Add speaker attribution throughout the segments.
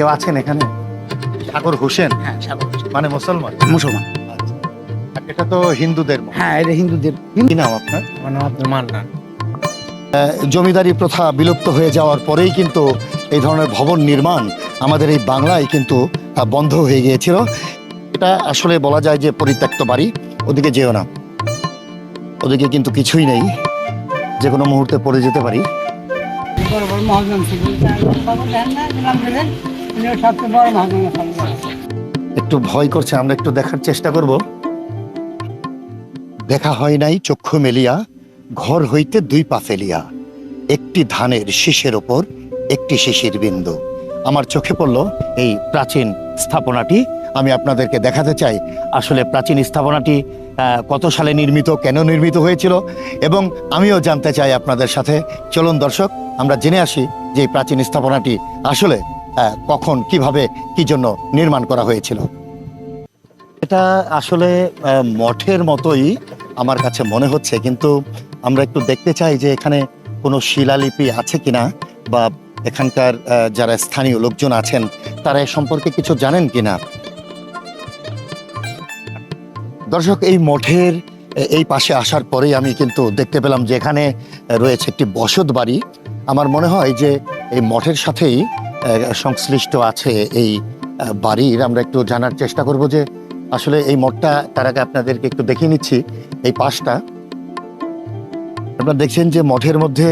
Speaker 1: কেউ আছেন এখানে? সাগর হোসেন?
Speaker 2: হ্যাঁ সাগর হোসেন।
Speaker 1: মানে মুসলমান?
Speaker 2: মুসলমান।
Speaker 1: আচ্ছা। এটা তো হিন্দুদের
Speaker 2: হ্যাঁ এটা হিন্দুদের।
Speaker 1: কি নাম আপনার?
Speaker 2: মানে মান্না
Speaker 1: জমিদারি প্রথা বিলুপ্ত হয়ে যাওয়ার পরেই কিন্তু এই ধরনের ভবন নির্মাণ আমাদের এই বাংলায় কিন্তু বন্ধ হয়ে গিয়েছিল। এটা আসলে বলা যায় যে পরিত্যক্ত বাড়ি। ওদিকে যেও না। ওদিকে কিন্তু কিছুই নেই। যে কোনো মুহূর্তে পড়ে যেতে পারি। একটু ভয় করছে, আমরা একটু দেখার চেষ্টা করব। দেখা হয় নাই চক্ষু মেলিয়া, ঘর হইতে দুই পা ফেলিয়া। একটি ধানের শীষের ওপর, একটি শিশির বিন্দু। আমার চোখে পড়ল এই প্রাচীন স্থাপনাটি। আমি আপনাদেরকে দেখাতে চাই, আসলে প্রাচীন স্থাপনাটি কত সালে নির্মিত, কেন নির্মিত হয়েছিল, এবং আমিও জানতে চাই আপনাদের সাথে। চলুন দর্শক, আমরা জেনে আসি যে এই প্রাচীন স্থাপনাটি আসলে কখন, কীভাবে, কি জন্য নির্মাণ করা হয়েছিল? এটা আসলে মঠের মতোই আমার কাছে মনে হচ্ছে, কিন্তু আমরা একটু দেখতে চাই যে এখানে কোনো শিলালিপি আছে কিনা, বা এখানকার যারা স্থানীয় লোকজন আছেন, তারা এ সম্পর্কে কিছু জানেন কিনা? দর্শক, এই মঠের এই পাশে আসার পরেই আমি কিন্তু দেখতে পেলাম যে এখানে রয়েছে একটি বসত বাড়ি। আমার মনে হয় যে এই মঠের সাথেই সংশ্লিষ্ট আছে এই বাড়ির। আমরা একটু জানার চেষ্টা করব যে আসলে এই মঠটা, তার আগে আপনাদেরকে একটু দেখিয়ে নিচ্ছি এই পাশটা। আপনারা দেখছেন যে মঠের মধ্যে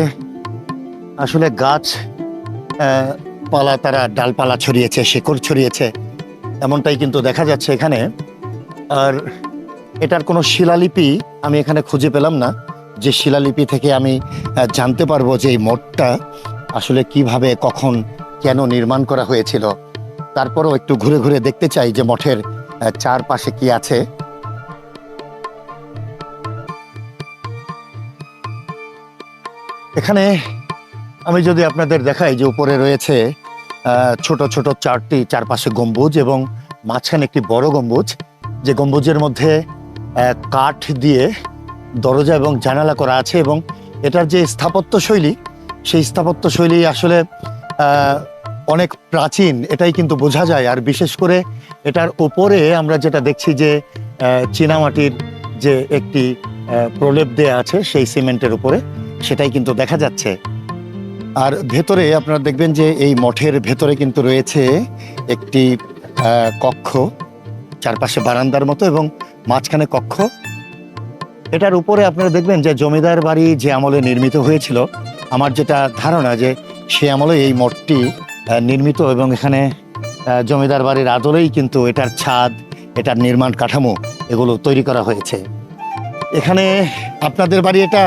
Speaker 1: আসলে গাছ পালা তারা ডালপালা ছড়িয়েছে, শেকড় ছড়িয়েছে, এমনটাই কিন্তু দেখা যাচ্ছে এখানে। আর এটার কোনো শিলালিপি আমি এখানে খুঁজে পেলাম না। যে শিলালিপি থেকে আমি জানতে পারব যে এই মঠটা আসলে কীভাবে, কখন কেন নির্মাণ করা হয়েছিল? তারপরও একটু ঘুরে ঘুরে দেখতে চাই যে মঠের চারপাশে কি আছে। এখানে আমি যদি আপনাদের দেখাই যে উপরে রয়েছে ছোট ছোট চারটি চারপাশে গম্বুজ এবং মাঝখানে একটি বড় গম্বুজ। যে গম্বুজের মধ্যে কাঠ দিয়ে দরজা এবং জানালা করা আছে এবং এটার যে স্থাপত্য শৈলী সেই স্থাপত্য শৈলী আসলে অনেক প্রাচীন, এটাই কিন্তু বোঝা যায়। আর বিশেষ করে এটার উপরে আমরা যেটা দেখছি যে চীনামাটির যে একটি প্রলেপ দেয়া আছে, সেই সিমেন্টের উপরে, সেটাই কিন্তু দেখা যাচ্ছে। আর ভেতরে আপনারা দেখবেন যে, এই মঠের ভেতরে কিন্তু রয়েছে একটি কক্ষ, চারপাশে বারান্দার মতো এবং মাঝখানে কক্ষ। এটার উপরে আপনারা দেখবেন যে, জমিদার বাড়ি যে আমলে নির্মিত হয়েছিল, আমার যেটা ধারণা যে সে আমলে এই মঠটি নির্মিত এবং এখানে জমিদার বাড়ির আদলেই কিন্তু এটার ছাদ, এটার নির্মাণ কাঠামো এগুলো তৈরি করা হয়েছে। এখানে আপনাদের বাড়ি এটা?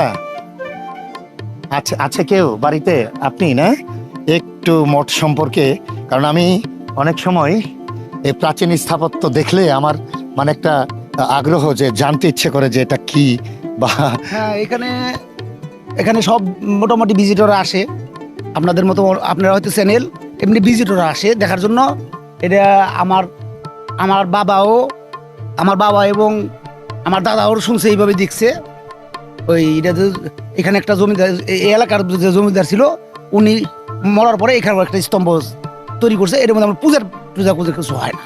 Speaker 1: আছে আছে কেউ বাড়িতে? আপনি, না? একটু মঠ সম্পর্কে, কারণ আমি অনেক সময় এই প্রাচীন স্থাপত্য দেখলে আমার মানে একটা আগ্রহ যে জানতে ইচ্ছে করে যে এটা কি বা
Speaker 2: হ্যাঁ এখানে এখানে সব মোটামুটি ভিজিটর আসে। আপনাদের মতো আপনারা হয়তো চ্যানেল এমনি ভিজিটর আসে দেখার জন্য। এটা আমার আমার বাবাও আমার বাবা এবং আমার দাদাও শুনছে এইভাবে দেখছে। ওই এটা যে এখানে একটা জমিদার এই এলাকার যে জমিদার ছিল উনি মরার পরে এখানে একটা স্তম্ভ তৈরি করছে। এর মধ্যে আমার পূজার পূজা পূজা কিছু হয় না।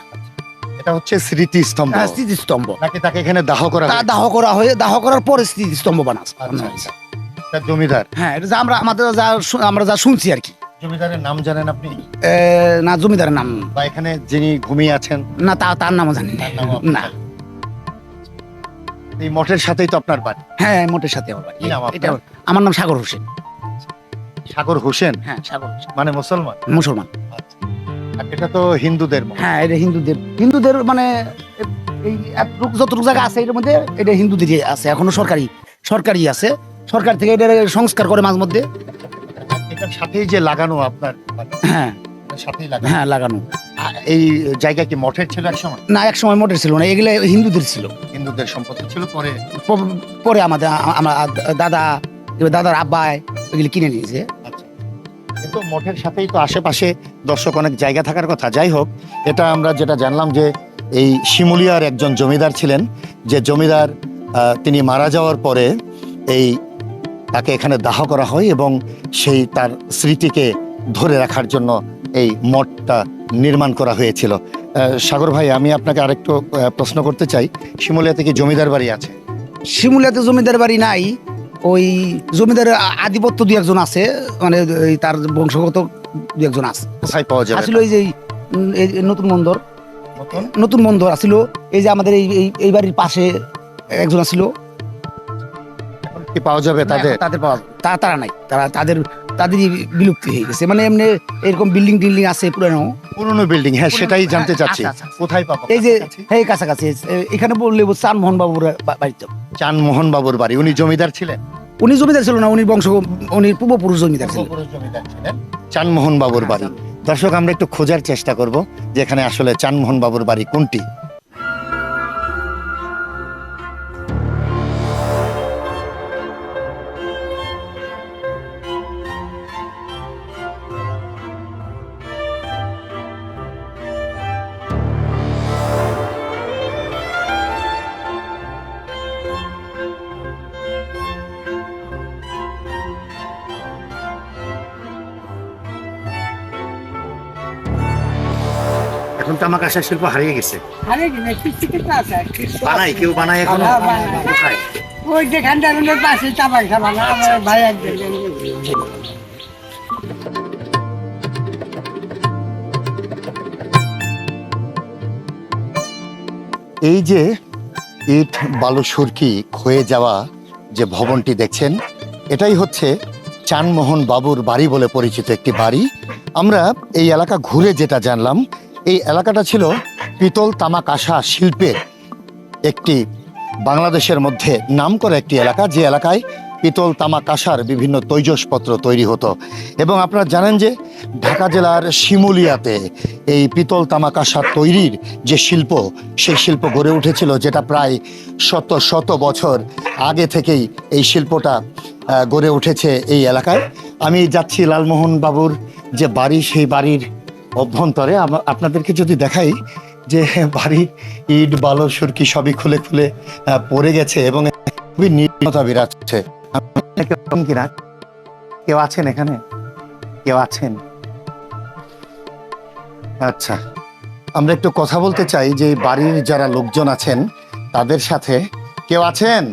Speaker 1: এটা হচ্ছে স্মৃতিস্তম্ভ।
Speaker 2: হ্যাঁ, স্মৃতিস্তম্ভ।
Speaker 1: নাকি তাকে এখানে দাহ করা
Speaker 2: দাহ করা হয়ে দাহ করার পরে স্মৃতিস্তম্ভ বানাচ্ছে।
Speaker 1: জমিদার?
Speaker 2: হ্যাঁ এটা যা আমরা আমাদের যা শু- আমরা যা শুনছি আর কি।
Speaker 1: জমিদারের নাম জানেন আপনি?
Speaker 2: এ, না জমিদারের নাম।
Speaker 1: বা এখানে যিনি ঘুমিয়ে আছেন?
Speaker 2: না তা তার নামও জানি না।
Speaker 1: তার নামও
Speaker 2: না।
Speaker 1: এই মঠের সাথেই তো আপনার বাড়ি?
Speaker 2: হ্যাঁ মোটের সাথে আমার বাড়ি।
Speaker 1: কি নাম আপনার?
Speaker 2: এটা আমার নাম সাগর হোসেন।
Speaker 1: সাগর হোসেন?
Speaker 2: হ্যাঁ সাগর হোসেন।
Speaker 1: মানে মুসলমান?
Speaker 2: মুসলমান।
Speaker 1: আচ্ছা। আর এটা তো হিন্দুদের মঠ।
Speaker 2: হ্যাঁ এটা হিন্দুদের হিন্দুদের মানে এ- এই এতটুকু যতটুকু জায়গা আছে এর মধ্যে এটা হিন্দুদেরই আছে। এখনও সরকারি সরকারি আছে। সরকার থেকে এটা সংস্কার করে মাঝে মধ্যে।
Speaker 1: এটার সাথেই যে লাগানো আপনার
Speaker 2: হ্যাঁ।
Speaker 1: সাথেই লাগানো?
Speaker 2: হ্যাঁ লাগানো।
Speaker 1: এই জায়গা কি মঠের ছিল এক সময়?
Speaker 2: না এক সময় মোটের ছিল না এগুলো হিন্দুদের ছিল।
Speaker 1: হিন্দুদের সম্পত্তি ছিল পরে?
Speaker 2: পরে আমাদের আমার দাদা দাদার আব্বাই এগুলো কিনে নিয়েছে।
Speaker 1: আচ্ছা। কিন্তু মঠের সাথেই তো আশেপাশে দর্শক অনেক জায়গা থাকার কথা। যাই হোক এটা আমরা যেটা জানলাম যে এই শিমুলিয়ার একজন জমিদার ছিলেন যে জমিদার তিনি মারা যাওয়ার পরে এই তাকে এখানে দাহ করা হয় এবং সেই তার স্মৃতিকে ধরে রাখার জন্য এই মঠটা নির্মাণ করা হয়েছিল। সাগর ভাই আমি আপনাকে আরেকটু প্রশ্ন করতে চাই। শিমুলিয়াতে কি জমিদার বাড়ি আছে?
Speaker 2: শিমুলিয়াতে জমিদার বাড়ি নাই। ওই জমিদার আধিপত্য দু একজন আছে। মানে তার বংশগত দু একজন আছে
Speaker 1: কোথায় পাওয়া যায়
Speaker 2: আসলে ওই যে উম, এই যে নতুন মন্দর নতুন? মন্দর আসিল। এই যে আমাদের এই এই- বাড়ির পাশে একজন আসিল।
Speaker 1: পাওয়া যাবে তাদের?
Speaker 2: তাদের পাওয়া তা- তারা নাই। তারা তাদের তাদেরই বিলুপ্তি হয়ে গেছে। মানে এমনি এরকম বিল্ডিং টিল্ডিং আছে পুরানো।
Speaker 1: পুরনো বিল্ডিং হ্যাঁ সেটাই জানতে
Speaker 2: আচ্ছা,
Speaker 1: চাচ্ছি।
Speaker 2: আচ্ছা, আচ্ছা।
Speaker 1: কোথায় পাবো?
Speaker 2: এই যে এই কাছাকাছি এখানে বললে চান মোহন বাবুর বাড়িতে।
Speaker 1: চান মোহন বাবুর বাড়ি উনি জমিদার ছিলেন?
Speaker 2: উনি জমিদার ছিল না উনি বংশ উনি পূর্বপুরুষ জমিদার ছিল
Speaker 1: চানমোহন বাবুর বাড়ি। দর্শক আমরা একটু খোঁজার চেষ্টা করব যে এখানে আসলে চানমোহন বাবুর বাড়ি কোনটি? এখন তামাক আসার শিল্প হারিয়ে গেছে। বানাই কেউ বানায় এখন?
Speaker 3: হ্যাঁ, ওই পাশে আমার ভাই একজন।
Speaker 1: এই যে ইট বালু সুরকি ক্ষয়ে যাওয়া যে ভবনটি দেখছেন এটাই হচ্ছে চানমোহন বাবুর বাড়ি বলে পরিচিত একটি বাড়ি। আমরা এই এলাকা ঘুরে যেটা জানলাম এই এলাকাটা ছিল পিতল তামাক আশা শিল্পের একটি বাংলাদেশের মধ্যে নামকরা একটি এলাকা, যে এলাকায় পিতল তামাক আশার বিভিন্ন তৈজসপত্র তৈরি হতো। এবং আপনারা জানেন যে ঢাকা জেলার শিমুলিয়াতে এই পিতল তামাক আশা তৈরির যে শিল্প, সেই শিল্প গড়ে উঠেছিল, যেটা প্রায় শত শত বছর আগে থেকেই এই শিল্পটা গড়ে উঠেছে এই এলাকায়। আমি যাচ্ছি লালমোহন বাবুর যে বাড়ি, সেই বাড়ির অভ্যন্তরে আপনাদেরকে যদি দেখাই যে বাড়ির ইট, বালো, সুরকি সবই খুলে খুলে পড়ে গেছে এবং খুবই নির্মতা বিরাজ কিনা কেউ আছেন এখানে? কেউ আছেন? আচ্ছা আমরা একটু কথা বলতে চাই যে বাড়ির যারা লোকজন আছেন, তাদের সাথে কেউ আছেন?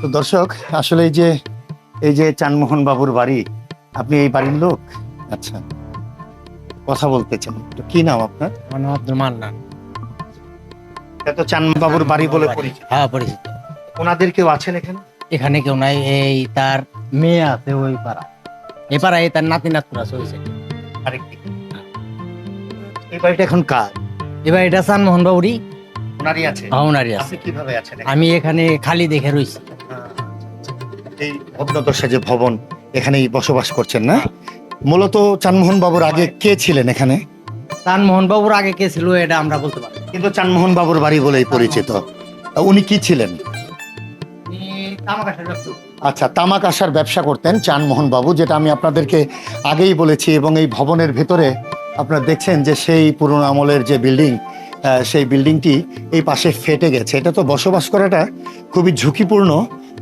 Speaker 1: তো দর্শক, আসলে এই যে এই যে চানমোহন বাবুর বাড়ি, আপনি এই বাড়ির লোক? আচ্ছা। কথা বলতে চান তো কি নাম আপনার?
Speaker 4: আমার নাম আব্দুল মান্নান।
Speaker 1: এটা তো চান বাবুর বাড়ি বলে পরিচিত।
Speaker 4: হ্যাঁ পরিচিত।
Speaker 1: ওনাদের কেউ আছেন এখানে?
Speaker 4: এখানে কেউ নাই এই তার মেয়ে আছে ওই পাড়া এই পাড়ায় তার নাতি চলছে
Speaker 1: এই বাড়িটা এখন কার?
Speaker 4: এবার এটা চানমোহন বাবুরি
Speaker 1: ওনারই আছে?
Speaker 4: ভাওনারি আছে।
Speaker 1: আপনি কীভাবে আছেন
Speaker 4: আমি এখানে খালি দেখে রইছি
Speaker 1: এই ভগ্নদশা যে ভবন এখানেই বসবাস করছেন না? মূলত চানমোহন বাবুর আগে কে ছিলেন এখানে?
Speaker 4: চানমোহন বাবুর আগে কে ছিল এটা আমরা বলতে পারি
Speaker 1: কিন্তু চানমোহন বাবুর বাড়ি বলেই পরিচিত। উনি কি ছিলেন? আচ্ছা তামাক আসার ব্যবসা করতেন চানমোহন বাবু যেটা আমি আপনাদেরকে আগেই বলেছি এবং এই ভবনের ভেতরে আপনারা দেখছেন যে সেই পুরনো আমলের যে বিল্ডিং সেই বিল্ডিংটি এই পাশে ফেটে গেছে। এটা তো বসবাস করাটা খুবই ঝুঁকিপূর্ণ।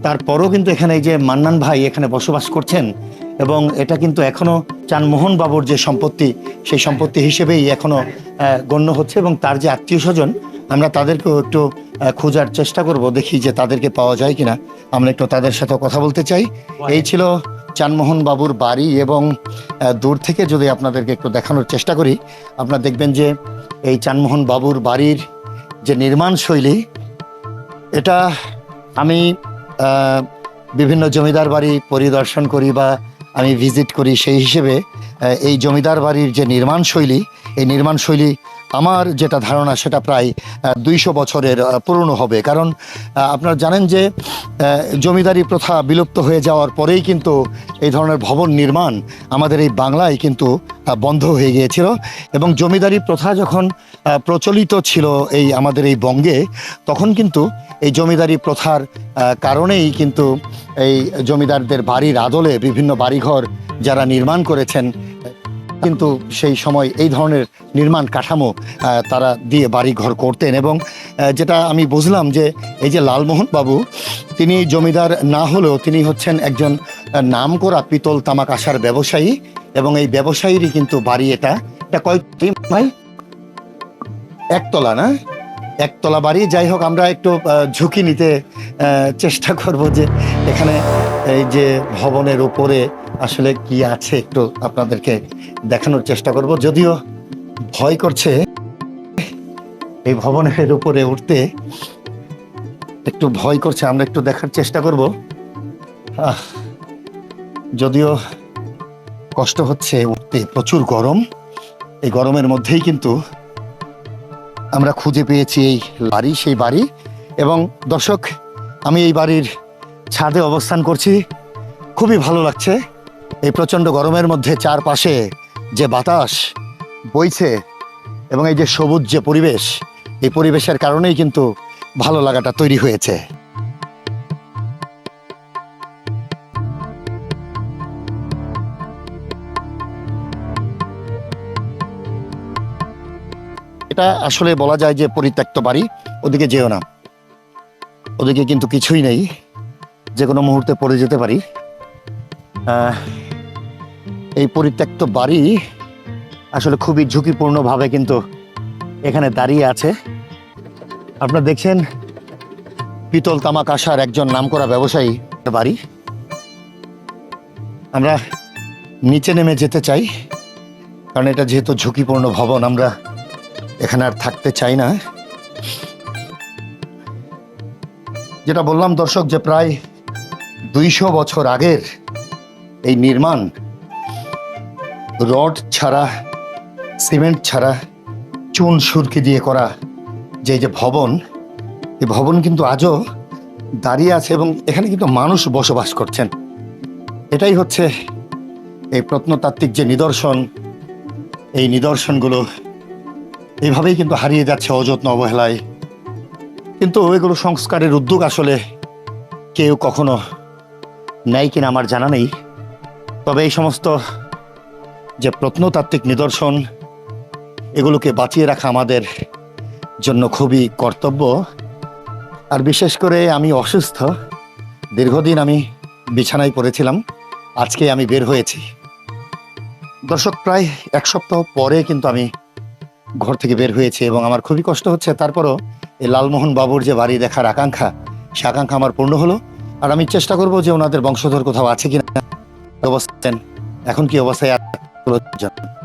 Speaker 1: তারপরও কিন্তু এখানে এই যে মান্নান ভাই এখানে বসবাস করছেন এবং এটা কিন্তু এখনও চানমোহন বাবুর যে সম্পত্তি সেই সম্পত্তি হিসেবেই এখনও আহ, গণ্য হচ্ছে এবং তার যে আত্মীয় স্বজন আমরা তাদেরকেও একটু খোঁজার চেষ্টা করব দেখি যে তাদেরকে পাওয়া যায় কিনা। আমরা একটু তাদের সাথে কথা বলতে চাই। এই ছিল চানমোহন বাবুর বাড়ি এবং দূর থেকে যদি আপনাদেরকে একটু দেখানোর চেষ্টা করি আপনারা দেখবেন যে এই চানমোহন বাবুর বাড়ির যে নির্মাণ শৈলী এটা আমি বিভিন্ন জমিদার বাড়ি পরিদর্শন করি বা আমি ভিজিট করি সেই হিসেবে এই জমিদার বাড়ির যে নির্মাণ শৈলী এই নির্মাণ শৈলী আমার যেটা ধারণা সেটা প্রায় দুইশো বছরের পুরনো হবে। কারণ আপনারা জানেন যে জমিদারি প্রথা বিলুপ্ত হয়ে যাওয়ার পরেই কিন্তু এই ধরনের ভবন নির্মাণ আমাদের এই বাংলায় কিন্তু বন্ধ হয়ে গিয়েছিল। এবং জমিদারি প্রথা যখন প্রচলিত ছিল এই আমাদের এই বঙ্গে, তখন কিন্তু এই জমিদারি প্রথার কারণেই কিন্তু এই জমিদারদের বাড়ির আদলে বিভিন্ন বাড়িঘর যারা নির্মাণ করেছেন কিন্তু সেই সময় এই ধরনের নির্মাণ কাঠামো তারা দিয়ে বাড়ি ঘর করতেন এবং যেটা আমি বুঝলাম যে এই যে লালমোহন বাবু তিনি জমিদার না হলেও তিনি হচ্ছেন একজন আহ, নামকরা পিতল তামাক আসার ব্যবসায়ী এবং এই ব্যবসায়ীরই কিন্তু বাড়ি এটা। এটা কয়টি ভাই? একতলা না? একতলা বাড়ি। যাই হোক আমরা একটু ঝুঁকি নিতে চেষ্টা করব যে এখানে এই যে ভবনের উপরে আসলে কি আছে একটু আপনাদেরকে দেখানোর চেষ্টা করব। যদিও ভয় করছে, এই ভবনের উপরে উঠতে একটু ভয় করছে, আমরা একটু দেখার চেষ্টা করব। যদিও কষ্ট হচ্ছে উঠতে, প্রচুর গরম। এই গরমের মধ্যেই কিন্তু আমরা খুঁজে পেয়েছি এই বাড়ি, সেই বাড়ি। এবং দর্শক, আমি এই বাড়ির ছাদে অবস্থান করছি। খুবই ভালো লাগছে। এই প্রচণ্ড গরমের মধ্যে চারপাশে যে বাতাস বইছে এবং এই যে সবুজ যে পরিবেশ, এই পরিবেশের কারণেই কিন্তু ভালো লাগাটা তৈরি হয়েছে। এটা আসলে বলা যায় যে পরিত্যক্ত বাড়ি, ওদিকে যেও না। ওদিকে কিন্তু কিছুই নেই যে কোনো মুহূর্তে পড়ে যেতে পারি। এই পরিত্যক্ত বাড়ি আসলে খুবই ঝুঁকিপূর্ণভাবে কিন্তু এখানে দাঁড়িয়ে আছে। আপনারা দেখছেন পিতল তামাক আসার একজন নামকরা ব্যবসায়ী বাড়ি। আমরা নিচে নেমে যেতে চাই, কারণ এটা যেহেতু ঝুঁকিপূর্ণ ভবন, আমরা এখানে আর থাকতে চাই না। যেটা বললাম দর্শক, যে প্রায় দুইশো বছর আগের এই নির্মাণ রড ছাড়া, সিমেন্ট ছাড়া, চুন সুরকি দিয়ে করা যে যে ভবন এই ভবন কিন্তু আজও দাঁড়িয়ে আছে এবং এখানে কিন্তু মানুষ বসবাস করছেন। এটাই হচ্ছে এই প্রত্নতাত্ত্বিক যে নিদর্শন, এই নিদর্শনগুলো এইভাবেই কিন্তু হারিয়ে যাচ্ছে অযত্ন অবহেলায়। কিন্তু এগুলো সংস্কারের উদ্যোগ আসলে কেউ কখনো নেয় কিনা আমার জানা নেই। তবে এই সমস্ত যে প্রত্নতাত্ত্বিক নিদর্শন, এগুলোকে বাঁচিয়ে রাখা আমাদের জন্য খুবই কর্তব্য। আর বিশেষ করে আমি অসুস্থ, দীর্ঘদিন আমি বিছানায় পড়েছিলাম, আজকে আমি বের হয়েছি। দর্শক, প্রায় এক সপ্তাহ পরে কিন্তু আমি ঘর থেকে বের হয়েছি এবং আমার খুবই কষ্ট হচ্ছে। তারপরও এই লালমোহন বাবুর যে বাড়ি দেখার আকাঙ্ক্ষা, সে আকাঙ্ক্ষা আমার পূর্ণ হলো। আর আমি চেষ্টা করব যে ওনাদের বংশধর কোথাও আছে কিনা অবস্থান এখন কি অবস্থায় আছে?